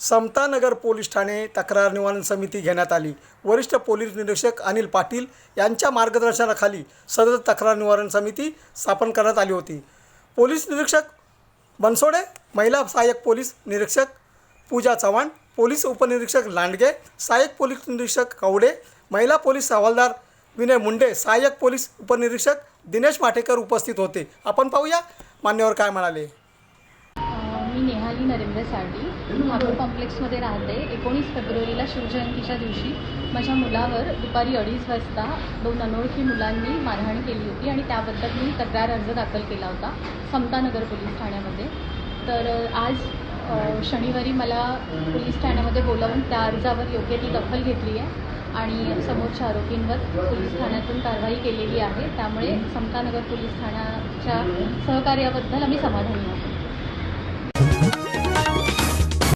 Samta Nagar police Thane तक्रार निवारण समिती घेण्यात आली. वरिष्ठ पोलीस निरीक्षक अनिल पाटील यांच्या मार्गदर्शनाखाली सदर तक्रार निवारण समिती स्थापन करण्यात आली होती. पोलीस निरीक्षक बनसोडे महिला सहाय्यक पोलीस निरीक्षक पूजा चव्हाण पोलीस उपनिरीक्षक लांडगे सहाय्यक पोलीस निरीक्षक कवडे महिला पोलीस हवालदार विनय मुंडे सहाय्यक पोलीस उपनिरीक्षक दिनेश माटेकर उपस्थित होते. आपण पाहूया मान्यवर काय म्हणाले. अ, नरेंद्र साळवी ठाकूर कॉम्प्लेक्समध्ये राहते. एकोणीस फेब्रुवारीला शिवजयंतीच्या दिवशी माझ्या मुलावर दुपारी अडीच वाजता दोन अनोळखी मुलांनी मारहाण केली होती आणि त्याबद्दल मी तक्रार अर्ज दाखल केला होता समतानगर पोलीस ठाण्यामध्ये. तर आज शनिवारी मला पोलीस ठाण्यामध्ये बोलावून त्या अर्जावर योग्य ती दखल घेतली आहे आणि समोरच्या आरोपींवर पोलीस ठाण्यातून कारवाई केलेली आहे. त्यामुळे समतानगर पोलीस ठाण्याच्या सहकार्याबद्दल आम्ही समाधानी आहोत.